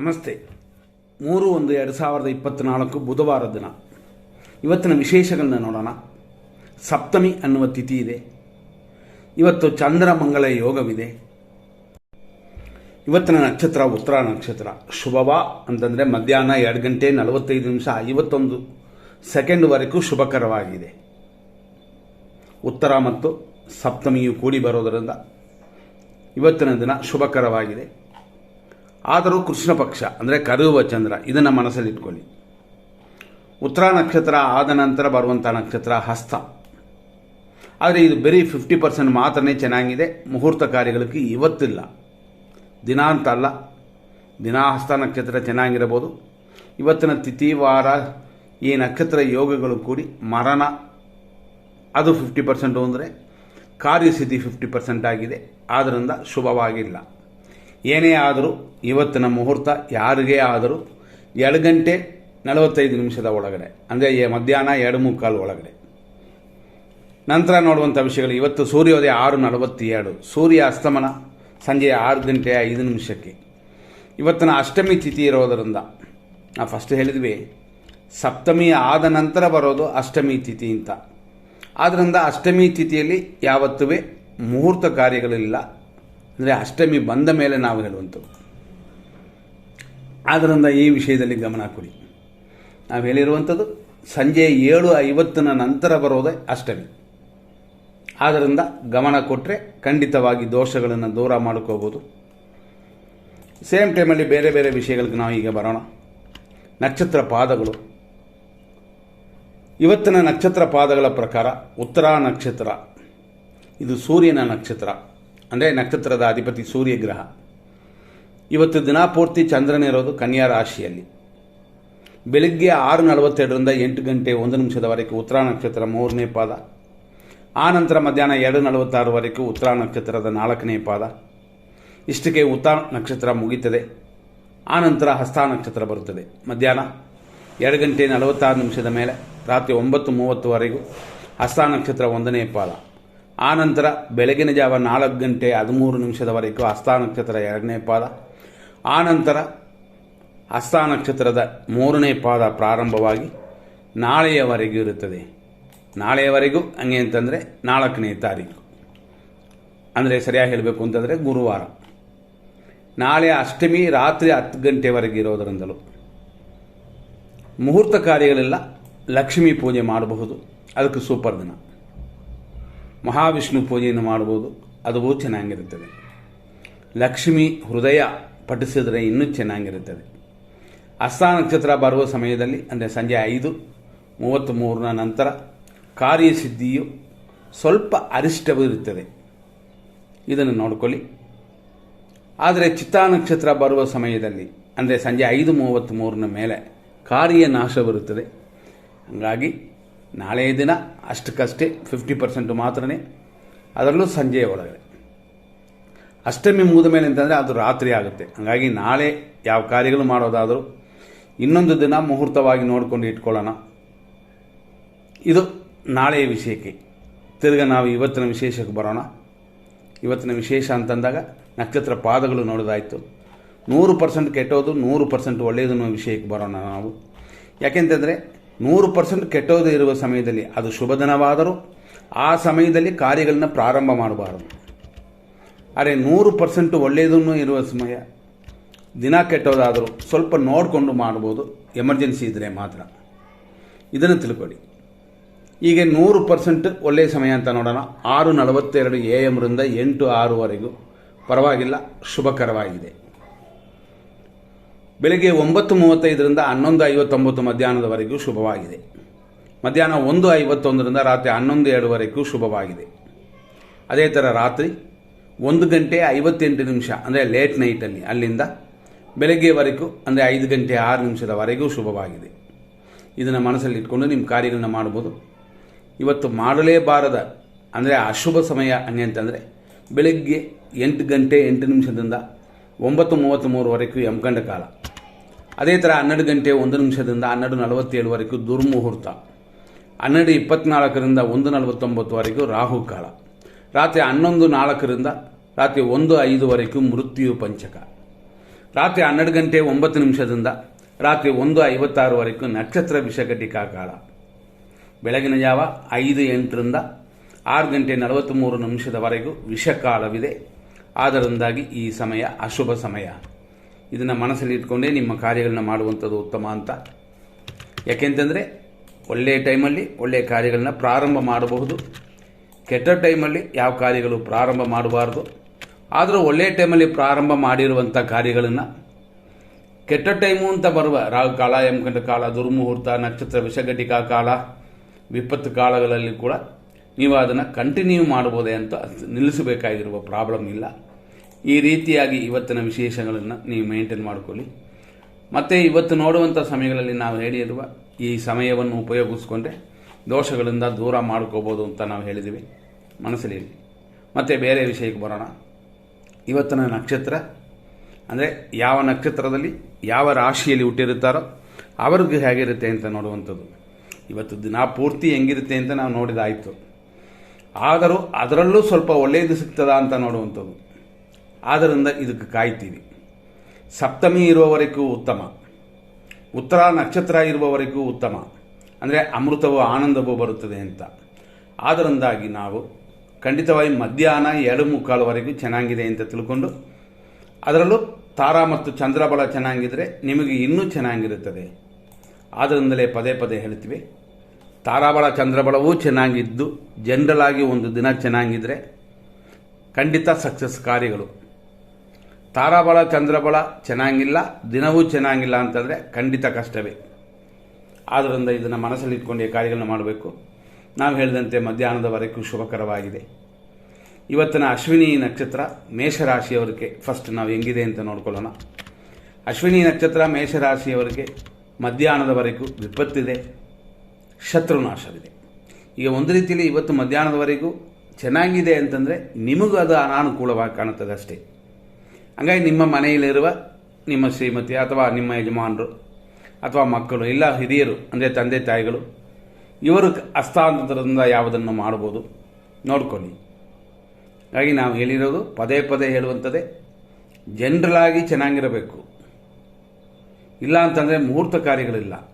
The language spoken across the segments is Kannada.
ನಮಸ್ತೆ. ಮೂರು ಒಂದು ಎರಡು ಸಾವಿರದ ಇಪ್ಪತ್ತ್ನಾಲ್ಕು ಬುಧವಾರ ದಿನ. ಇವತ್ತಿನ ವಿಶೇಷಗಳನ್ನ ನೋಡೋಣ. ಸಪ್ತಮಿ ಅನ್ನುವ ತಿಥಿ ಇದೆ. ಇವತ್ತು ಚಂದ್ರ ಮಂಗಳ ಯೋಗವಿದೆ. ಇವತ್ತಿನ ನಕ್ಷತ್ರ ಉತ್ತರ ನಕ್ಷತ್ರ. ಶುಭವ ಅಂತಂದರೆ ಮಧ್ಯಾಹ್ನ ಎರಡು ಗಂಟೆ ನಲವತ್ತೈದು ನಿಮಿಷ ಐವತ್ತೊಂದು ಸೆಕೆಂಡ್ವರೆಗೂ ಶುಭಕರವಾಗಿದೆ. ಉತ್ತರ ಮತ್ತು ಸಪ್ತಮಿಯು ಕೂಡಿ ಬರೋದರಿಂದ ಇವತ್ತಿನ ದಿನ ಶುಭಕರವಾಗಿದೆ. ಆದರೂ ಕೃಷ್ಣ ಪಕ್ಷ, ಅಂದರೆ ಕರುವ ಚಂದ್ರ, ಇದನ್ನು ಮನಸ್ಸಲ್ಲಿಟ್ಕೊಳ್ಳಿ ಉತ್ತರ ನಕ್ಷತ್ರ ಆದ ನಂತರ ಬರುವಂಥ ನಕ್ಷತ್ರ ಹಸ್ತ. ಆದರೆ ಇದು ಬರೀ ಫಿಫ್ಟಿ ಪರ್ಸೆಂಟ್ ಮಾತ್ರನೇ ಚೆನ್ನಾಗಿದೆ, ಮುಹೂರ್ತ ಕಾರ್ಯಗಳಿಗೆ ಇವತ್ತಿಲ್ಲ. ದಿನ ಅಂತ ಅಲ್ಲ, ದಿನ ಹಸ್ತ ನಕ್ಷತ್ರ ಚೆನ್ನಾಗಿರಬಹುದು. ಇವತ್ತಿನ ತಿಥಿ, ವಾರ, ಈ ನಕ್ಷತ್ರ ಯೋಗಗಳು ಕೂಡಿ ಮರಣ, ಅದು ಫಿಫ್ಟಿ ಪರ್ಸೆಂಟು ಅಂದರೆ ಕಾರ್ಯಸ್ಥಿತಿ ಫಿಫ್ಟಿ ಪರ್ಸೆಂಟ್ ಆಗಿದೆ ಆದ್ದರಿಂದ ಶುಭವಾಗಿಲ್ಲ. ಏನೇ ಆದರೂ ಇವತ್ತಿನ ಮುಹೂರ್ತ ಯಾರಿಗೇ ಆದರೂ ಎರಡು ಗಂಟೆ ನಲವತ್ತೈದು ನಿಮಿಷದ ಒಳಗಡೆ, ಅಂದರೆ ಮಧ್ಯಾಹ್ನ ಎರಡು ಮುಕ್ಕಾಲು ಒಳಗಡೆ. ನಂತರ ನೋಡುವಂಥ ವಿಷಯಗಳು, ಇವತ್ತು ಸೂರ್ಯೋದಯ ಆರು ನಲವತ್ತೆರಡು, ಸೂರ್ಯ ಅಸ್ತಮನ ಸಂಜೆ ಆರು ಗಂಟೆ ಐದು ನಿಮಿಷಕ್ಕೆ. ಇವತ್ತಿನ ಅಷ್ಟಮಿ ತಿಥಿ ಇರೋದರಿಂದ ನಾವು ಫಸ್ಟ್ ಹೇಳಿದ್ವಿ, ಸಪ್ತಮಿ ಆದ ನಂತರ ಬರೋದು ಅಷ್ಟಮಿ ತಿಥಿ ಅಂತ. ಆದ್ದರಿಂದ ಅಷ್ಟಮಿ ತಿಥಿಯಲ್ಲಿ ಯಾವತ್ತೂ ಮುಹೂರ್ತ ಕಾರ್ಯಗಳಿಲ್ಲ. ಅಂದರೆ ಅಷ್ಟಮಿ ಬಂದ ಮೇಲೆ ನಾವು ಹೇಳುವಂಥದ್ದು. ಆದ್ದರಿಂದ ಈ ವಿಷಯದಲ್ಲಿ ಗಮನ ಕೊಡಿ. ನಾವು ಹೇಳಿರುವಂಥದ್ದು ಸಂಜೆ ಏಳು ಐವತ್ತಿನ ನಂತರ ಬರೋದೇ ಅಷ್ಟಮಿ. ಆದ್ದರಿಂದ ಗಮನ ಕೊಟ್ಟರೆ ಖಂಡಿತವಾಗಿ ದೋಷಗಳನ್ನು ದೂರ ಮಾಡ್ಕೋಬೋದು. ಸೇಮ್ ಟೈಮಲ್ಲಿ ಬೇರೆ ಬೇರೆ ವಿಷಯಗಳಿಗೆ ನಾವು ಈಗ ಬರೋಣ. ನಕ್ಷತ್ರ ಪಾದಗಳು. ಇವತ್ತಿನ ನಕ್ಷತ್ರ ಪಾದಗಳ ಪ್ರಕಾರ ಉತ್ತರ ನಕ್ಷತ್ರ, ಇದು ಸೂರ್ಯನ ನಕ್ಷತ್ರ. ಅಂದರೆ ನಕ್ಷತ್ರದ ಅಧಿಪತಿ ಸೂರ್ಯಗ್ರಹ ಇವತ್ತು ದಿನಾಪೂರ್ತಿ ಚಂದ್ರನಿರೋದು ಕನ್ಯಾ ರಾಶಿಯಲ್ಲಿ. ಬೆಳಿಗ್ಗೆ ಆರು ನಲವತ್ತೆರಡರಿಂದ ಎಂಟು ಗಂಟೆ ಒಂದು ನಿಮಿಷದವರೆಗೆ ಉತ್ತರ ನಕ್ಷತ್ರ ಮೂರನೇ ಪಾದ. ಆನಂತರ ನಂತರ ಮಧ್ಯಾಹ್ನ ಎರಡು ನಲವತ್ತಾರವರೆಗೂ ಉತ್ತರ ನಕ್ಷತ್ರದ ನಾಲ್ಕನೇ ಪಾದ. ಇಷ್ಟಕ್ಕೆ ಉತ್ತರ ನಕ್ಷತ್ರ ಮುಗೀತದೆ. ಆನಂತರ ನಂತರ ಹಸ್ತ ನಕ್ಷತ್ರ ಬರುತ್ತದೆ. ಮಧ್ಯಾಹ್ನ ಎರಡು ಗಂಟೆ ನಲವತ್ತಾರು ನಿಮಿಷದ ಮೇಲೆ ರಾತ್ರಿ ಒಂಬತ್ತು ಮೂವತ್ತುವರೆಗೂ ಹಸ್ತ ನಕ್ಷತ್ರ ಒಂದನೇ ಪಾದ. ಆ ನಂತರ ಬೆಳಗಿನ ಜಾವ ನಾಲ್ಕು ಗಂಟೆ ಹದಿಮೂರು ನಿಮಿಷದವರೆಗೂ ಹಸ್ತ ನಕ್ಷತ್ರ ಎರಡನೇ ಪಾದ. ಆ ನಂತರ ಹಸ್ತ ನಕ್ಷತ್ರದ ಮೂರನೇ ಪಾದ ಪ್ರಾರಂಭವಾಗಿ ನಾಳೆಯವರೆಗೂ ಇರುತ್ತದೆ. ನಾಳೆಯವರೆಗೂ ಹಂಗೆ ಅಂತಂದರೆ ನಾಲ್ಕನೇ ತಾರೀಕು. ಅಂದರೆ ಸರಿಯಾಗಿ ಹೇಳಬೇಕು ಅಂತಂದರೆ ಗುರುವಾರ. ನಾಳೆ ಅಷ್ಟಮಿ, ರಾತ್ರಿ ಹತ್ತು ಗಂಟೆವರೆಗೆ ಇರೋದರಿಂದಲೂ. ಮುಹೂರ್ತ ಕಾರ್ಯಗಳೆಲ್ಲ ಲಕ್ಷ್ಮೀ ಪೂಜೆ ಮಾಡಬಹುದು. ಅದಕ್ಕೆ ಸೂಪರ್ ದಿನ. ಮಹಾವಿಷ್ಣು ಪೂಜೆಯನ್ನು ಮಾಡಬಹುದು ಅದು ಚೆನ್ನಾಗಿರುತ್ತದೆ. ಲಕ್ಷ್ಮಿ ಹೃದಯ ಪಠಿಸಿದರೆ ಇನ್ನೂ ಚೆನ್ನಾಗಿರುತ್ತದೆ. ಅಸ್ತ ನಕ್ಷತ್ರ ಬರುವ ಸಮಯದಲ್ಲಿ, ಅಂದರೆ ಸಂಜೆ ಐದು ಮೂವತ್ತ್ ಮೂರನ ನಂತರ ಕಾರ್ಯಸಿದ್ಧಿಯು ಸ್ವಲ್ಪ ಅರಿಷ್ಟವಿರುತ್ತದೆ ಇದನ್ನು ನೋಡಿಕೊಳ್ಳಿ. ಆದರೆ ಚಿತ್ತಾ ನಕ್ಷತ್ರ ಬರುವ ಸಮಯದಲ್ಲಿ, ಅಂದರೆ ಸಂಜೆ ಐದು ಮೂವತ್ತ್ ಮೂರನ ಮೇಲೆ ಕಾರ್ಯ ನಾಶವಿರುತ್ತದೆ ಹಾಗಾಗಿ ನಾಳೆಯ ದಿನ ಅಷ್ಟಕ್ಕಷ್ಟೇ ಫಿಫ್ಟಿ ಪರ್ಸೆಂಟ್ ಮಾತ್ರನೇ ಅದರಲ್ಲೂ ಸಂಜೆಯ ಒಳಗಡೆ. ಅಷ್ಟಮಿ ಮುಗಿದ ಮೇಲೆ ಅಂತಂದರೆ ಅದು ರಾತ್ರಿ ಆಗುತ್ತೆ. ಹಾಗಾಗಿ ನಾಳೆ ಯಾವ ಕಾರ್ಯಗಳು ಮಾಡೋದಾದರೂ ಇನ್ನೊಂದು ದಿನ ಮುಹೂರ್ತವಾಗಿ ನೋಡಿಕೊಂಡು ಇಟ್ಕೊಳ್ಳೋಣ. ಇದು ನಾಳೆಯ ವಿಷಯಕ್ಕೆ. ತಿರ್ಗ ನಾವು ಇವತ್ತಿನ ವಿಶೇಷಕ್ಕೆ ಬರೋಣ. ಇವತ್ತಿನ ವಿಶೇಷ ಅಂತಂದಾಗ ನಕ್ಷತ್ರ ಪಾದಗಳು ನೋಡೋದಾಯಿತು. ನೂರು ಪರ್ಸೆಂಟ್ ಕೆಟ್ಟೋದು, ನೂರು ಪರ್ಸೆಂಟ್ ಒಳ್ಳೆಯದು ವಿಷಯಕ್ಕೆ ಬರೋಣ ನಾವು. ಯಾಕೆಂತಂದರೆ ನೂರು ಪರ್ಸೆಂಟ್ ಕೆಟ್ಟೋದೇ ಇರುವ ಸಮಯದಲ್ಲಿ ಅದು ಶುಭ ದಿನವಾದರೂ ಆ ಸಮಯದಲ್ಲಿ ಕಾರ್ಯಗಳನ್ನ ಪ್ರಾರಂಭ ಮಾಡಬಾರದು. ಅರೆ ನೂರು ಪರ್ಸೆಂಟ್ ಒಳ್ಳೆಯದನ್ನು ಇರುವ ಸಮಯ ದಿನ ಕೆಟ್ಟೋದಾದರೂ ಸ್ವಲ್ಪ ನೋಡಿಕೊಂಡು ಮಾಡ್ಬೋದು. ಎಮರ್ಜೆನ್ಸಿ ಇದ್ದರೆ ಮಾತ್ರ. ಇದನ್ನು ತಿಳ್ಕೊಳ್ಳಿ. ಈಗ ನೂರು ಪರ್ಸೆಂಟ್ ಒಳ್ಳೆಯ ಸಮಯ ಅಂತ ನೋಡೋಣ. ಆರು ನಲವತ್ತೆರಡು ಎ ಎಮ್ರಿಂದ ಎಂಟು ಆರುವರೆಗೂ ಪರವಾಗಿಲ್ಲ, ಶುಭಕರವಾಗಿದೆ. ಬೆಳಗ್ಗೆ ಒಂಬತ್ತು ಮೂವತ್ತೈದರಿಂದ ಹನ್ನೊಂದು ಐವತ್ತೊಂಬತ್ತು ಮಧ್ಯಾಹ್ನದವರೆಗೂ ಶುಭವಾಗಿದೆ. ಮಧ್ಯಾಹ್ನ ಒಂದು ಐವತ್ತೊಂದರಿಂದ ರಾತ್ರಿ ಹನ್ನೊಂದು ಎರಡುವರೆಗೂ ಶುಭವಾಗಿದೆ. ಅದೇ ಥರ ರಾತ್ರಿ ಒಂದು ಗಂಟೆ ಐವತ್ತೆಂಟು ನಿಮಿಷ, ಅಂದರೆ ಲೇಟ್ ನೈಟಲ್ಲಿ ಅಲ್ಲಿಂದ ಬೆಳಗ್ಗೆವರೆಗೂ, ಅಂದರೆ ಐದು ಗಂಟೆ ಆರು ನಿಮಿಷದವರೆಗೂ ಶುಭವಾಗಿದೆ. ಇದನ್ನು ಮನಸ್ಸಲ್ಲಿಟ್ಕೊಂಡು ನಿಮ್ಮ ಕಾರ್ಯಗಳನ್ನ ಮಾಡ್ಬೋದು. ಇವತ್ತು ಮಾಡಲೇಬಾರದ, ಅಂದರೆ ಅಶುಭ ಸಮಯ ಅಂತಂದರೆ ಬೆಳಗ್ಗೆ ಎಂಟು ಗಂಟೆ ಎಂಟು ನಿಮಿಷದಿಂದ ಒಂಬತ್ತು ಮೂವತ್ತ್ ಮೂರುವರೆಗೂ ಯಮಗಂಡ ಕಾಲ. ಅದೇ ಥರ ಹನ್ನೆರಡು ಗಂಟೆ ಒಂದು ನಿಮಿಷದಿಂದ ಹನ್ನೆರಡು ನಲವತ್ತೇಳುವರೆಗೂ ದುರ್ಮುಹೂರ್ತ. ಹನ್ನೆರಡು ಇಪ್ಪತ್ನಾಲ್ಕರಿಂದ ಒಂದು ನಲವತ್ತೊಂಬತ್ತುವರೆಗೂ ರಾಹು ಕಾಲ. ರಾತ್ರಿ ಹನ್ನೊಂದು ನಾಲ್ಕರಿಂದ ರಾತ್ರಿ ಒಂದು ಐದುವರೆಗೂ ಮೃತ್ಯು ಪಂಚಕ. ರಾತ್ರಿ ಹನ್ನೆರಡು ಗಂಟೆ ಒಂಬತ್ತು ನಿಮಿಷದಿಂದ ರಾತ್ರಿ ಒಂದು ಐವತ್ತಾರುವರೆಗೂ ನಕ್ಷತ್ರ ವಿಷಘಟಿಕಾ ಕಾಲ. ಬೆಳಗಿನ ಜಾವ ಐದು ಎಂಟರಿಂದ ಆರು ಗಂಟೆ ನಲವತ್ತ್ಮೂರು ನಿಮಿಷದವರೆಗೂ ವಿಷಕಾಲವಿದೆ. ಆದ್ದರಿಂದಾಗಿ ಈ ಸಮಯ ಅಶುಭ ಸಮಯ. ಇದನ್ನು ಮನಸ್ಸಲ್ಲಿ ಇಟ್ಕೊಂಡೇ ನಿಮ್ಮ ಕಾರ್ಯಗಳನ್ನ ಮಾಡುವಂಥದ್ದು ಉತ್ತಮ ಅಂತ. ಯಾಕೆಂತಂದರೆ ಒಳ್ಳೆಯ ಟೈಮಲ್ಲಿ ಒಳ್ಳೆಯ ಕಾರ್ಯಗಳನ್ನ ಪ್ರಾರಂಭ ಮಾಡಬಹುದು. ಕೆಟ್ಟ ಟೈಮಲ್ಲಿ ಯಾವ ಕಾರ್ಯಗಳು ಪ್ರಾರಂಭ ಮಾಡಬಾರ್ದು. ಆದರೂ ಒಳ್ಳೆಯ ಟೈಮಲ್ಲಿ ಪ್ರಾರಂಭ ಮಾಡಿರುವಂಥ ಕಾರ್ಯಗಳನ್ನು, ಕೆಟ್ಟ ಟೈಮು ಅಂತ ಬರುವ ರಾಹು ಕಾಲ ಎಂಕಂಡ ಕಾಲ, ದುರ್ಮುಹೂರ್ತ, ನಕ್ಷತ್ರ, ವಿಷಘಟಿಕಾ ಕಾಲ, ವಿಪತ್ತು ಕಾಲಗಳಲ್ಲಿ ಕೂಡ ನೀವು ಅದನ್ನು ಕಂಟಿನ್ಯೂ ಮಾಡ್ಬೋದೇ ಅಂತ ನಿಲ್ಲಿಸಬೇಕಾಗಿರುವ ಪ್ರಾಬ್ಲಮ್ ಇಲ್ಲ. ಈ ರೀತಿಯಾಗಿ ಇವತ್ತಿನ ವಿಶೇಷಗಳನ್ನು ನೀವು ಮೇಂಟೈನ್ ಮಾಡಿಕೊಳ್ಳಿ. ಮತ್ತು ಇವತ್ತು ನೋಡುವಂಥ ಸಮಯಗಳಲ್ಲಿ ನಾವು ಹೇಳಿರುವ ಈ ಸಮಯವನ್ನು ಉಪಯೋಗಿಸ್ಕೊಂಡ್ರೆ ದೋಷಗಳಿಂದ ದೂರ ಮಾಡ್ಕೋಬೋದು ಅಂತ ನಾವು ಹೇಳಿದ್ದೀವಿ. ಮನಸ್ಸಲ್ಲಿ ಮತ್ತು ಬೇರೆ ವಿಷಯಕ್ಕೆ ಬರೋಣ. ಇವತ್ತಿನ ನಕ್ಷತ್ರ ಅಂದರೆ ಯಾವ ನಕ್ಷತ್ರದಲ್ಲಿ ಯಾವ ರಾಶಿಯಲ್ಲಿ ಹುಟ್ಟಿರುತ್ತಾರೋ ಅವ್ರಿಗೆ ಹೇಗಿರುತ್ತೆ ಅಂತ ನೋಡುವಂಥದ್ದು. ಇವತ್ತು ದಿನ ಪೂರ್ತಿ ಹೆಂಗಿರುತ್ತೆ ಅಂತ ನಾವು ನೋಡಿದಾಯಿತು. ಆದರೂ ಅದರಲ್ಲೂ ಸ್ವಲ್ಪ ಒಳ್ಳೆಯದು ಸಿಗ್ತದಾ ಅಂತ ನೋಡುವಂಥದ್ದು. ಆದ್ದರಿಂದ ಇದಕ್ಕೆ ಕಾಯ್ತೀವಿ ಸಪ್ತಮಿ ಇರುವವರೆಗೂ ಉತ್ತಮ. ಉತ್ತರ ನಕ್ಷತ್ರ ಇರುವವರೆಗೂ ಉತ್ತಮ. ಅಂದರೆ ಅಮೃತವೋ ಆನಂದವೂ ಬರುತ್ತದೆ ಅಂತ. ಆದ್ದರಿಂದಾಗಿ ನಾವು ಖಂಡಿತವಾಗಿ ಮಧ್ಯಾಹ್ನ ಎರಡು ಮುಕ್ಕಾಲುವರೆಗೂ ಚೆನ್ನಾಗಿದೆ ಅಂತ ತಿಳ್ಕೊಂಡು, ಅದರಲ್ಲೂ ತಾರಾ ಮತ್ತು ಚಂದ್ರಬಲ ಚೆನ್ನಾಗಿದ್ದರೆ ನಿಮಗೆ ಇನ್ನೂ ಚೆನ್ನಾಗಿರುತ್ತದೆ. ಆದ್ದರಿಂದಲೇ ಪದೇ ಪದೇ ಹೇಳ್ತೀವಿ. ತಾರಾಬಲ ಚಂದ್ರಬಳವೂ ಚೆನ್ನಾಗಿದ್ದು ಜನರಲ್ ಆಗಿ ಒಂದು ದಿನ ಚೆನ್ನಾಗಿದ್ದರೆ ಖಂಡಿತ ಸಕ್ಸಸ್ ಕಾರ್ಯಗಳು. ತಾರಾಬಳ ಚಂದ್ರಬಳ ಚೆನ್ನಾಗಿಲ್ಲ, ದಿನವೂ ಚೆನ್ನಾಗಿಲ್ಲ ಅಂತಂದರೆ ಖಂಡಿತ ಕಷ್ಟವೇ. ಆದ್ದರಿಂದ ಇದನ್ನು ಮನಸ್ಸಲ್ಲಿ ಇಟ್ಕೊಂಡು ಈ ಕಾರ್ಯಗಳನ್ನ ಮಾಡಬೇಕು. ನಾವು ಹೇಳಿದಂತೆ ಮಧ್ಯಾಹ್ನದವರೆಗೂ ಶುಭಕರವಾಗಿದೆ. ಇವತ್ತಿನ ಅಶ್ವಿನಿ ನಕ್ಷತ್ರ ಮೇಷರಾಶಿಯವರಿಗೆ ಫಸ್ಟ್ ನಾವು ಹೆಂಗಿದೆ ಅಂತ ನೋಡ್ಕೊಳ್ಳೋಣ. ಅಶ್ವಿನಿ ನಕ್ಷತ್ರ ಮೇಷರಾಶಿಯವರಿಗೆ ಮಧ್ಯಾಹ್ನದವರೆಗೂ ವಿಪತ್ತಿದೆ. ಶತ್ರುನಾಶವಿದೆ. ಈಗ ಒಂದು ರೀತಿಯಲ್ಲಿ ಇವತ್ತು ಮಧ್ಯಾಹ್ನದವರೆಗೂ ಚೆನ್ನಾಗಿದೆ ಅಂತಂದರೆ ನಿಮಗೂ ಅದು ಅನಾನುಕೂಲವಾಗಿ ಕಾಣುತ್ತದೆ ಅಷ್ಟೇ. ಹಂಗಾಗಿ ನಿಮ್ಮ ಮನೆಯಲ್ಲಿರುವ ನಿಮ್ಮ ಶ್ರೀಮತಿ ಅಥವಾ ನಿಮ್ಮ ಯಜಮಾನರು ಅಥವಾ ಮಕ್ಕಳು, ಇಲ್ಲ ಹಿರಿಯರು, ಅಂದರೆ ತಂದೆ ತಾಯಿಗಳು, ಇವರು ಹಸ್ತಾಂತರದಿಂದ ಯಾವುದನ್ನು ಮಾಡ್ಬೋದು ನೋಡ್ಕೊಳ್ಳಿ. ಹಾಗಾಗಿ ನಾವು ಹೇಳಿರೋದು ಪದೇ ಪದೇ ಹೇಳುವಂಥದ್ದೇ, ಜನರಲ್ ಆಗಿ ಚೆನ್ನಾಗಿರಬೇಕು. ಇಲ್ಲ ಅಂತಂದರೆ ಮುಹೂರ್ತ ಕಾರ್ಯಗಳಿಲ್ಲ.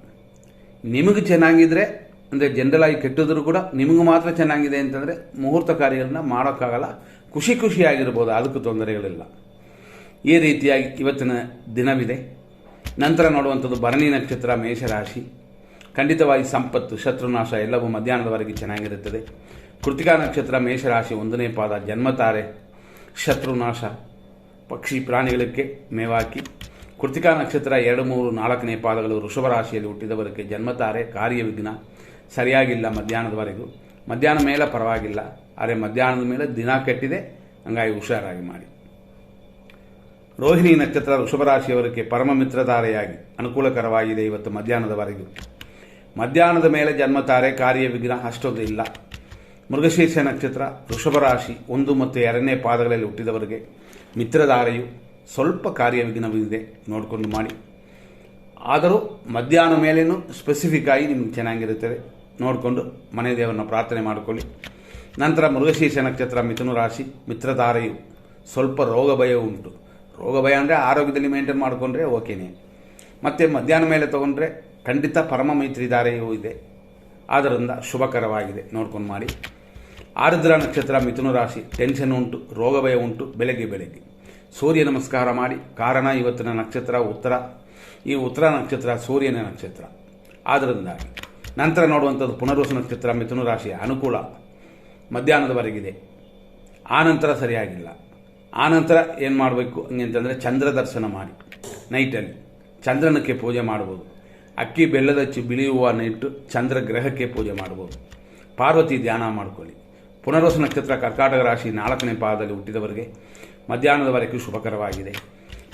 ನಿಮಗೆ ಚೆನ್ನಾಗಿದ್ರೆ, ಅಂದರೆ ಜನರಲ್ ಆಗಿ ಕೆಟ್ಟಿದ್ರು ಕೂಡ ನಿಮಗೆ ಮಾತ್ರ ಚೆನ್ನಾಗಿದೆ ಅಂತಂದರೆ ಮುಹೂರ್ತ ಕಾರ್ಯಗಳನ್ನ ಮಾಡೋಕ್ಕಾಗಲ್ಲ. ಖುಷಿ ಖುಷಿಯಾಗಿರ್ಬೋದು ಅದಕ್ಕೂ ತೊಂದರೆಗಳಿಲ್ಲ. ಈ ರೀತಿಯಾಗಿ ಇವತ್ತಿನ ದಿನವಿದೆ. ನಂತರ ನೋಡುವಂಥದ್ದು ಭರಣಿ ನಕ್ಷತ್ರ, ಮೇಷರಾಶಿ. ಖಂಡಿತವಾಗಿ ಸಂಪತ್ತು, ಶತ್ರುನಾಶ ಎಲ್ಲವೂ ಮಧ್ಯಾಹ್ನದವರೆಗೆ ಚೆನ್ನಾಗಿರುತ್ತದೆ. ಕೃತಿಕಾ ನಕ್ಷತ್ರ, ಮೇಷರಾಶಿ ಒಂದನೇ ಪಾದ, ಜನ್ಮತಾರೆ. ಶತ್ರುನಾಶ, ಪಕ್ಷಿ ಪ್ರಾಣಿಗಳಿಗೆ ಮೇವಾಕಿ. ಕೃತಿಕಾ ನಕ್ಷತ್ರ ಎರಡು ಮೂರು ನಾಲ್ಕನೇ ಪಾದಗಳು ವೃಷಭ ರಾಶಿಯಲ್ಲಿ ಹುಟ್ಟಿದವರಿಗೆ ಜನ್ಮತಾರೆ ಕಾರ್ಯವಿಘ್ನ. ಸರಿಯಾಗಿಲ್ಲ ಮಧ್ಯಾಹ್ನದವರೆಗೂ. ಮಧ್ಯಾಹ್ನ ಮೇಲೆ ಪರವಾಗಿಲ್ಲ. ಆದರೆ ಮಧ್ಯಾಹ್ನದ ಮೇಲೆ ದಿನ ಕೆಟ್ಟಿದೆ. ಹಂಗಾಗಿ ಹುಷಾರಾಗಿ ಮಾಡಿ. ರೋಹಿಣಿ ನಕ್ಷತ್ರ ವೃಷಭ ರಾಶಿಯವರಿಗೆ ಪರಮ ಮಿತ್ರಧಾರೆಯಾಗಿ ಅನುಕೂಲಕರವಾಗಿದೆ ಇವತ್ತು ಮಧ್ಯಾಹ್ನದವರೆಗೂ. ಮಧ್ಯಾಹ್ನದ ಮೇಲೆ ಜನ್ಮತಾರೆ ಕಾರ್ಯವಿಘ್ನ ಅಷ್ಟೊಂದು ಇಲ್ಲ. ಮೃಗಶೀರ್ಷ ನಕ್ಷತ್ರ ವೃಷಭ ರಾಶಿ ಒಂದು ಮತ್ತು ಎರಡನೇ ಪಾದಗಳಲ್ಲಿ ಹುಟ್ಟಿದವರಿಗೆ ಮಿತ್ರಧಾರೆಯು ಸ್ವಲ್ಪ ಕಾರ್ಯವಿಘ್ನವಿದೆ ನೋಡಿಕೊಂಡು ಮಾಡಿ. ಆದರೂ ಮಧ್ಯಾಹ್ನ ಮೇಲೇನು ಸ್ಪೆಸಿಫಿಕ್ ಆಗಿ ನಿಮ್ಗೆ ಚೆನ್ನಾಗಿರುತ್ತದೆ. ನೋಡಿಕೊಂಡು ಮನೆ ದೇವರನ್ನ ಪ್ರಾರ್ಥನೆ ಮಾಡಿಕೊಳ್ಳಿ. ನಂತರ ಮೃಗಶೀರ್ಷ ನಕ್ಷತ್ರ ಮಿಥುನ ರಾಶಿ, ಮಿತ್ರಧಾರೆಯು ಸ್ವಲ್ಪ ರೋಗ ಭಯ ಉಂಟು. ರೋಗ ಭಯ ಅಂದರೆ ಆರೋಗ್ಯದಲ್ಲಿ ಮೇಂಟೈನ್ ಮಾಡಿಕೊಂಡ್ರೆ ಓಕೆನೇ ಮತ್ತು ಮಧ್ಯಾಹ್ನ ಮೇಲೆ ತಗೊಂಡ್ರೆ ಖಂಡಿತ ಪರಮ ಮೈತ್ರಿ ಧಾರೆಯೂ ಇದೆ. ಆದ್ದರಿಂದ ಶುಭಕರವಾಗಿದೆ. ನೋಡ್ಕೊಂಡು ಮಾಡಿ. ಆರುದ್ರ ನಕ್ಷತ್ರ ಮಿಥುನ ರಾಶಿ ಟೆನ್ಷನ್ ಉಂಟು, ರೋಗ ಭಯ ಉಂಟು, ಬೆಳಗ್ಗೆ ಬೆಳಗ್ಗೆ. ಸೂರ್ಯ ನಮಸ್ಕಾರ ಮಾಡಿ. ಕಾರಣ ಇವತ್ತಿನ ನಕ್ಷತ್ರ ಉತ್ತರ. ಈ ಉತ್ತರ ನಕ್ಷತ್ರ ಸೂರ್ಯನ ನಕ್ಷತ್ರ. ಆದ್ದರಿಂದಾಗಿ ನಂತರ ನೋಡುವಂಥದ್ದು ಪುನರ್ವಸು ನಕ್ಷತ್ರ ಮಿಥುನ ರಾಶಿಯ ಅನುಕೂಲ. ಮಧ್ಯಾಹ್ನದವರೆಗಿದೆ. ಆ ನಂತರ ಸರಿಯಾಗಿಲ್ಲ. ಆ ನಂತರ ಏನು ಮಾಡಬೇಕು ಅಂತಂದರೆ ಚಂದ್ರ ದರ್ಶನ ಮಾಡಿ. ನೈಟಲ್ಲಿ ಚಂದ್ರನಕ್ಕೆ ಪೂಜೆ ಮಾಡ್ಬೋದು. ಅಕ್ಕಿ ಬೆಲ್ಲದ ಚಿ ಬಿಳಿ ಹೂವನ್ನು ಚಂದ್ರ ಗ್ರಹಕ್ಕೆ ಪೂಜೆ ಮಾಡ್ಬೋದು. ಪಾರ್ವತಿ ಧ್ಯಾನ ಮಾಡ್ಕೊಳ್ಳಿ. ಪುನರ್ವಸು ನಕ್ಷತ್ರ ಕರ್ಕಾಟಕ ರಾಶಿ ನಾಲ್ಕನೇ ಪಾದದಲ್ಲಿ ಹುಟ್ಟಿದವರಿಗೆ ಮಧ್ಯಾಹ್ನದವರೆಗೂ ಶುಭಕರವಾಗಿದೆ.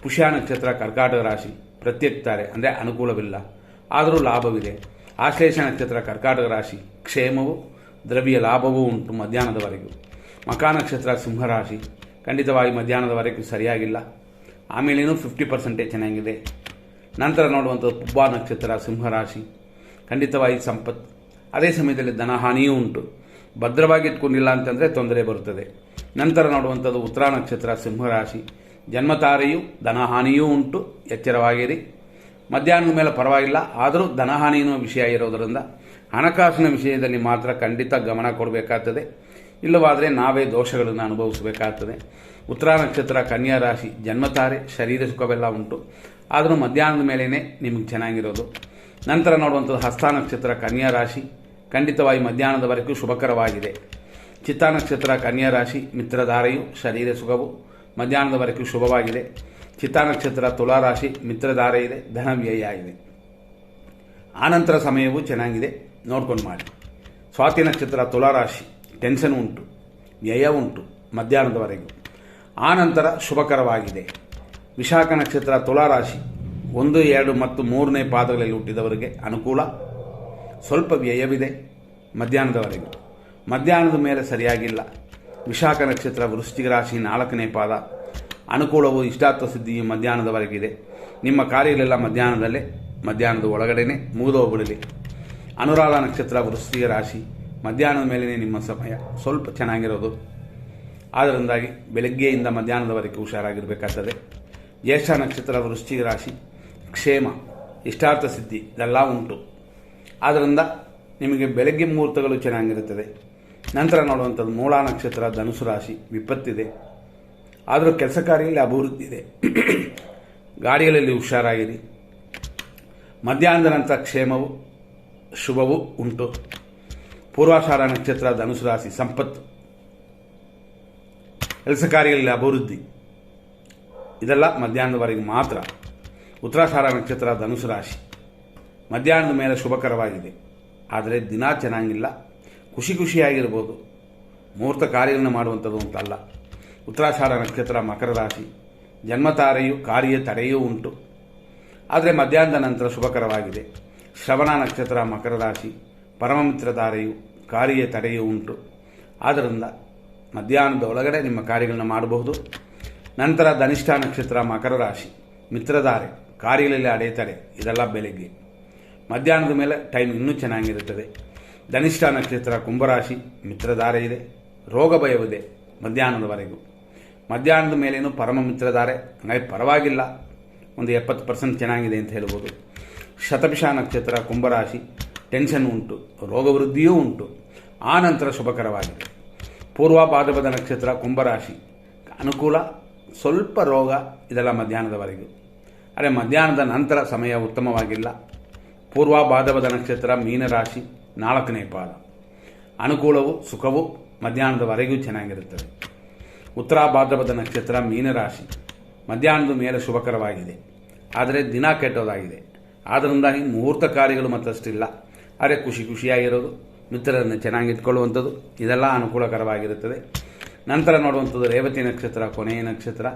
ಪುಷ್ಯ ನಕ್ಷತ್ರ ಕರ್ಕಾಟಕ ರಾಶಿ ಪ್ರತ್ಯಕ್ತಾರೆ ಅಂದರೆ ಅನುಕೂಲವಿಲ್ಲ. ಆದರೂ ಲಾಭವಿದೆ. ಆಶ್ಲೇಷ ನಕ್ಷತ್ರ ಕರ್ಕಾಟಕ ರಾಶಿ ಕ್ಷೇಮವು, ದ್ರವ್ಯ ಲಾಭವೂ ಉಂಟು ಮಧ್ಯಾಹ್ನದವರೆಗೂ. ಮಕಾ ನಕ್ಷತ್ರ ಸಿಂಹರಾಶಿ ಖಂಡಿತವಾಗಿ ಮಧ್ಯಾಹ್ನದವರೆಗೂ ಸರಿಯಾಗಿಲ್ಲ. ಆಮೇಲೇನು ಫಿಫ್ಟಿ ಪರ್ಸೆಂಟೇಜ್ ಚೆನ್ನಾಗಿದೆ. ನಂತರ ನೋಡುವಂಥದ್ದು ಪುಬ್ಬ ನಕ್ಷತ್ರ ಸಿಂಹರಾಶಿ ಖಂಡಿತವಾಗಿ ಸಂಪತ್ತು ಅದೇ ಸಮಯದಲ್ಲಿ ಧನಹಾನಿಯೂ ಉಂಟು. ಭದ್ರವಾಗಿ ಇಟ್ಕೊಂಡಿಲ್ಲ ಅಂತಂದರೆ ತೊಂದರೆ ಬರುತ್ತದೆ. ನಂತರ ನೋಡುವಂಥದ್ದು ಉತ್ತರ ನಕ್ಷತ್ರ ಸಿಂಹರಾಶಿ ಜನ್ಮತಾರೆಯು ಧನಹಾನಿಯೂ ಉಂಟು, ಎಚ್ಚರವಾಗಿರಿ. ಮಧ್ಯಾಹ್ನದ ಮೇಲೆ ಪರವಾಗಿಲ್ಲ, ಆದರೂ ಧನಹಾನಿಯೂ ವಿಷಯ ಇರೋದರಿಂದ ಹಣಕಾಸಿನ ವಿಷಯದಲ್ಲಿ ಮಾತ್ರ ಖಂಡಿತ ಗಮನ ಕೊಡಬೇಕಾಗ್ತದೆ. ಇಲ್ಲವಾದರೆ ನಾವೇ ದೋಷಗಳನ್ನು ಅನುಭವಿಸಬೇಕಾಗ್ತದೆ. ಉತ್ತರ ನಕ್ಷತ್ರ, ಕನ್ಯಾ ರಾಶಿ, ಜನ್ಮತಾರೆ, ಶರೀರ ಸುಖವೆಲ್ಲ ಉಂಟು. ಆದರೂ ಮಧ್ಯಾಹ್ನದ ಮೇಲೇ ನಿಮಗೆ ಚೆನ್ನಾಗಿರೋದು. ನಂತರ ನೋಡುವಂಥದ್ದು ಹಸ್ತ ನಕ್ಷತ್ರ, ಕನ್ಯಾ ರಾಶಿ. ಖಂಡಿತವಾಗಿ ಮಧ್ಯಾಹ್ನದವರೆಗೂ ಶುಭಕರವಾಗಿದೆ. ಚಿತ್ತಾ ನಕ್ಷತ್ರ ಕನ್ಯಾ ರಾಶಿ ಮಿತ್ರಧಾರೆಯು ಶರೀರ ಸುಖವು ಮಧ್ಯಾಹ್ನದವರೆಗೂ ಶುಭವಾಗಿದೆ. ಚಿತ್ತಾ ನಕ್ಷತ್ರ ತುಲಾರಾಶಿ, ಮಿತ್ರಧಾರೆ ಇದೆ, ಧನ ವ್ಯಯ ಇದೆ. ಆನಂತರ ಸಮಯವೂ ಚೆನ್ನಾಗಿದೆ, ನೋಡ್ಕೊಂಡು ಮಾಡಿ. ಸ್ವಾತಿ ನಕ್ಷತ್ರ ತುಲಾರಾಶಿ, ಟೆನ್ಷನ್ ಉಂಟು, ವ್ಯಯ ಉಂಟು ಮಧ್ಯಾಹ್ನದವರೆಗೂ ಆನಂತರ ಶುಭಕರವಾಗಿದೆ. ವಿಶಾಖ ನಕ್ಷತ್ರ ತುಲಾರಾಶಿ, ಒಂದು, ಎರಡು ಮತ್ತು ಮೂರನೇ ಪಾದಗಳಲ್ಲಿ ಹುಟ್ಟಿದವರಿಗೆ ಅನುಕೂಲ. ಸ್ವಲ್ಪ ವ್ಯಯವಿದೆ ಮಧ್ಯಾಹ್ನದವರೆಗೂ ಮಧ್ಯಾಹ್ನದ ಮೇಲೆ ಸರಿಯಾಗಿಲ್ಲ. ವಿಶಾಖ ನಕ್ಷತ್ರ ವೃಶ್ಚಿಕ ರಾಶಿ ನಾಲ್ಕನೇ ಪಾದ. ಅನುಕೂಲವು ಇಷ್ಟಾರ್ಥ ಸಿದ್ಧಿಯು ಮಧ್ಯಾಹ್ನದವರೆಗಿದೆ ನಿಮ್ಮ ಕಾರ್ಯಗಳೆಲ್ಲ ಮಧ್ಯಾಹ್ನದಲ್ಲೇ, ಮಧ್ಯಾಹ್ನದ ಒಳಗಡೆನೆ ಮುಗಿದೋಗ್ಬಿಡಲಿ ಅನುರಾಧ ನಕ್ಷತ್ರ ವೃಶ್ಚಿಕ ರಾಶಿ, ಮಧ್ಯಾಹ್ನದ ಮೇಲೇ ನಿಮ್ಮ ಸಮಯ ಸ್ವಲ್ಪ ಚೆನ್ನಾಗಿರೋದು. ಆದ್ದರಿಂದಾಗಿ ಬೆಳಗ್ಗೆಯಿಂದ ಮಧ್ಯಾಹ್ನದವರೆಗೆ ಹುಷಾರಾಗಿರಬೇಕಾಗ್ತದೆ. ಜ್ಯೇಷ್ಠ ನಕ್ಷತ್ರ ವೃಶ್ಚಿಕ ರಾಶಿ, ಕ್ಷೇಮ, ಇಷ್ಟಾರ್ಥ ಸಿದ್ಧಿ, ಇದೆಲ್ಲ ಉಂಟು. ಆದ್ದರಿಂದ ನಿಮಗೆ ಬೆಳಗ್ಗೆ ಮುಹೂರ್ತಗಳು ಚೆನ್ನಾಗಿರುತ್ತದೆ. ನಂತರ ನೋಡುವಂಥದ್ದು ಮೂಲ ನಕ್ಷತ್ರ, ಧನುಸು ರಾಶಿ, ವಿಪತ್ತಿದೆ. ಆದರೂ ಕೆಲಸ ಕಾರ್ಯದಲ್ಲಿ ಅಭಿವೃದ್ಧಿ ಇದೆ. ಗಾಡಿಗಳಲ್ಲಿ ಹುಷಾರಾಗಿರಿ. ಮಧ್ಯಾಹ್ನದ ನಂತರ ಕ್ಷೇಮವು, ಶುಭವೂ ಉಂಟು. ಪೂರ್ವಾಷಾಢ ನಕ್ಷತ್ರ, ಧನುಸು ರಾಶಿ, ಸಂಪತ್ತು. ಕೆಲಸ ಕಾರ್ಯಗಳಲ್ಲಿ ಅಭಿವೃದ್ಧಿ. ಇದೆಲ್ಲ ಮಧ್ಯಾಹ್ನದವರೆಗೆ ಮಾತ್ರ. ಉತ್ತರಾಷಾಢ ನಕ್ಷತ್ರ, ಧನುಸು ರಾಶಿ. ಮಧ್ಯಾಹ್ನದ ಮೇಲೆ ಶುಭಕರವಾಗಿದೆ. ಆದರೆ ದಿನ ಚೆನ್ನಾಗಿಲ್ಲ. ಖುಷಿ ಖುಷಿಯಾಗಿರ್ಬೋದು. ಮುಹೂರ್ತ ಕಾರ್ಯಗಳನ್ನು ಮಾಡುವಂಥದ್ದು ಅಂತಲ್ಲ. ಉತ್ತರಾಷಾಢ ನಕ್ಷತ್ರ, ಮಕರ ರಾಶಿ ಜನ್ಮತಾರೆಯು ಕಾರ್ಯ ತಡೆಯೂ ಉಂಟು. ಆದರೆ ಮಧ್ಯಾಹ್ನದ ನಂತರ ಶುಭಕರವಾಗಿದೆ. ಶ್ರವಣ ನಕ್ಷತ್ರ, ಮಕರ ರಾಶಿ, ಪರಮಮಿತ್ರ ತಾರೆಯು, ಕಾರ್ಯ ತಡೆಯೂ ಉಂಟು. ಆದ್ದರಿಂದ ಮಧ್ಯಾಹ್ನದ ಒಳಗಡೆ ನಿಮ್ಮ ಕಾರ್ಯಗಳನ್ನು ಮಾಡಬಹುದು. ನಂತರ ಧನಿಷ್ಠ ನಕ್ಷತ್ರ, ಮಕರ ರಾಶಿ ಮಿತ್ರಧಾರೆ ಕಾರ್ಯಗಳಲ್ಲಿ ಅಡೆಯುತ್ತಾರೆ ಇದೆಲ್ಲ ಬೆಳಗ್ಗೆ. ಮಧ್ಯಾಹ್ನದ ಮೇಲೆ ಟೈಮ್ ಇನ್ನೂ ಚೆನ್ನಾಗಿರುತ್ತದೆ. ಧನಿಷ್ಠ ನಕ್ಷತ್ರ ಕುಂಭರಾಶಿ ಮಿತ್ರಧಾರೆ ಇದೆ. ರೋಗ ಭಯವಿದೆ ಮಧ್ಯಾಹ್ನದವರೆಗೂ. ಮಧ್ಯಾಹ್ನದ ಮೇಲೇನು ಪರಮ ಮಿತ್ರಧಾರೆ ಹಾಗಾಗಿ ಪರವಾಗಿಲ್ಲ. ಒಂದು ಎಪ್ಪತ್ತು ಪರ್ಸೆಂಟ್ ಚೆನ್ನಾಗಿದೆ ಅಂತ ಹೇಳ್ಬೋದು. ಶತಪಿಷ ನಕ್ಷತ್ರ ಕುಂಭರಾಶಿ ಟೆನ್ಷನ್ ಉಂಟು ರೋಗವೃದ್ಧಿಯೂ ಉಂಟು. ಆ ನಂತರ ಶುಭಕರವಾಗಿದೆ. ಪೂರ್ವ ಭಾದ್ರಪದ ನಕ್ಷತ್ರ ಕುಂಭರಾಶಿ, ಅನುಕೂಲ, ಸ್ವಲ್ಪ ರೋಗ ಇದೆಲ್ಲ ಮಧ್ಯಾಹ್ನದವರೆಗೂ. ಆದರೆ ಮಧ್ಯಾಹ್ನದ ನಂತರ ಸಮಯ ಉತ್ತಮವಾಗಿಲ್ಲ. ಪೂರ್ವ ಭಾದ್ರಪದ ನಕ್ಷತ್ರ ಮೀನರಾಶಿ ನಾಲ್ಕನೇ ಪಾದ. ಅನುಕೂಲವು ಸುಖವು ಮಧ್ಯಾಹ್ನದವರೆಗೂ ಚೆನ್ನಾಗಿರುತ್ತದೆ ಉತ್ತರ ಭಾದ್ರಪದ ನಕ್ಷತ್ರ ಮೀನರಾಶಿ. ಮಧ್ಯಾಹ್ನದ ಮೇಲೆ ಶುಭಕರವಾಗಿದೆ. ಆದರೆ ದಿನ ಕೆಟ್ಟೋದಾಗಿದೆ. ಆದ್ದರಿಂದಾಗಿ ಮುಹೂರ್ತ ಕಾರ್ಯಗಳು ಮತ್ತಷ್ಟಿಲ್ಲ. ಆದರೆ ಖುಷಿ ಖುಷಿಯಾಗಿರೋದು, ಮಿತ್ರರನ್ನು ಚೆನ್ನಾಗಿ ಇಟ್ಕೊಳ್ಳುವಂಥದ್ದು ಇದೆಲ್ಲ ಅನುಕೂಲಕರವಾಗಿರುತ್ತದೆ. ನಂತರ ನೋಡುವಂಥದ್ದು ರೇವತಿ ನಕ್ಷತ್ರ, ಕೊನೆಯ ನಕ್ಷತ್ರ.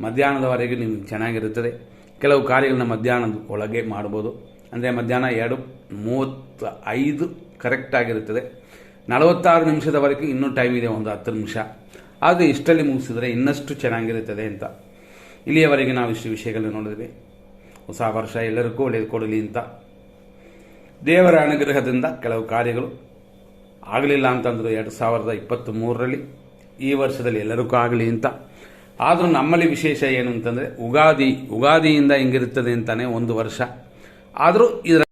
ಮಧ್ಯಾಹ್ನದವರೆಗೂ ನಿಮಗೆ ಚೆನ್ನಾಗಿರುತ್ತದೆ. ಕೆಲವು ಕಾರ್ಯಗಳನ್ನ ಮಧ್ಯಾಹ್ನದ ಒಳಗೆ ಮಾಡ್ಬೋದು. ಅಂದರೆ ಮಧ್ಯಾಹ್ನ ಎರಡು ಮೂವತ್ತ ಐದು ಕರೆಕ್ಟಾಗಿರುತ್ತದೆ ನಲವತ್ತಾರು ನಿಮಿಷದವರೆಗೂ ಇನ್ನೂ ಟೈಮ್ ಇದೆ, ಒಂದು ಹತ್ತು ನಿಮಿಷ. ಆದರೆ ಇಷ್ಟಲ್ಲಿ ಮುಗಿಸಿದರೆ ಇನ್ನಷ್ಟು ಚೆನ್ನಾಗಿರುತ್ತದೆ ಅಂತ. ಇಲ್ಲಿಯವರೆಗೆ ನಾವು ಇಷ್ಟು ವಿಷಯಗಳನ್ನು ನೋಡಿದ್ವಿ. ಹೊಸ ವರ್ಷ, ಎಲ್ಲರಿಗೂ ಒಳ್ಳೆಯದು ಕೊಡಲಿ ಅಂತ. ದೇವರ ಅನುಗ್ರಹದಿಂದ ಕೆಲವು ಕಾರ್ಯಗಳು ಆಗಲಿಲ್ಲ ಅಂತಂದರು ಎರಡು ಸಾವಿರದ ಇಪ್ಪತ್ತ್ ಮೂರರಲ್ಲಿ ಈ ವರ್ಷದಲ್ಲಿ ಎಲ್ಲರಿಗೂ ಆಗಲಿ ಅಂತ. ಆದರೂ ನಮ್ಮಲ್ಲಿ ವಿಶೇಷ ಏನು ಅಂತಂದರೆ, ಉಗಾದಿ, ಉಗಾದಿಯಿಂದ ಹೆಂಗಿರುತ್ತದೆ ಅಂತಾನೆ ಒಂದು ವರ್ಷ. ಆದರೂ ಇದರ